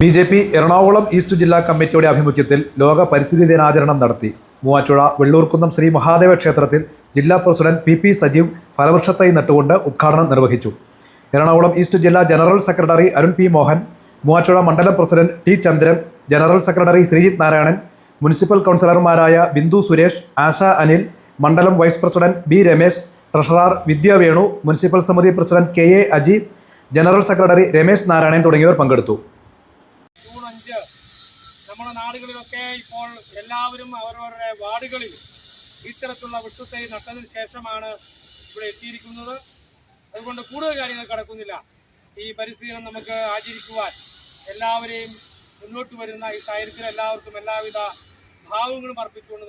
B J P Ernakulam east ജില്ലാ കമ്മിറ്റിയുടെ ആഭിമുഖ്യത്തിൽ ലോക പരിസ്ഥിതി ദിനാചരണം നടത്തി. മൂവാറ്റുഴ വെള്ളൂർക്കുന്നം ശ്രീ മഹാദേവ ക്ഷേത്രത്തിൽ ജില്ലാ പ്രസിഡന്റ് പി പി സജീവ് ഫലവൃക്ഷത്തൈ നട്ടുകൊണ്ട് ഉദ്ഘാടനം നിർവഹിച്ചു. എറണാകുളം ഈസ്റ്റ് ജില്ലാ general secretary Arun P Mohan Muvattupuzha മണ്ഡലം president T Chandran general secretary Sreejith Narayanan municipal കൗൺസിലർമാരായ ബിന്ദു സുരേഷ് ആശ അനിൽ മണ്ഡലം vice president B Ramesh treasurer Vidya Venu municipal സമിതി president K A Aji general secretary Ramesh Narayanan തുടങ്ങിയവർ പങ്കെടുത്തു. നമ്മുടെ നാടുകളിലൊക്കെ ഇപ്പോൾ എല്ലാവരും അവരവരുടെ വാർഡുകളിൽ ഇത്തരത്തിലുള്ള വിട്ടുതൈ നട്ടതിന് ശേഷമാണ് ഇവിടെ എത്തിയിരിക്കുന്നത്. അതുകൊണ്ട് കൂടുതൽ കാര്യങ്ങൾ കടക്കുന്നില്ല. ഈ പരിശീലനം നമുക്ക് ആചരിക്കുവാൻ എല്ലാവരെയും മുന്നോട്ട് വരുന്ന ഈ സാഹചര്യത്തിൽ എല്ലാവർക്കും എല്ലാവിധ ഭാവങ്ങളും അർപ്പിച്ചുകൊണ്ട്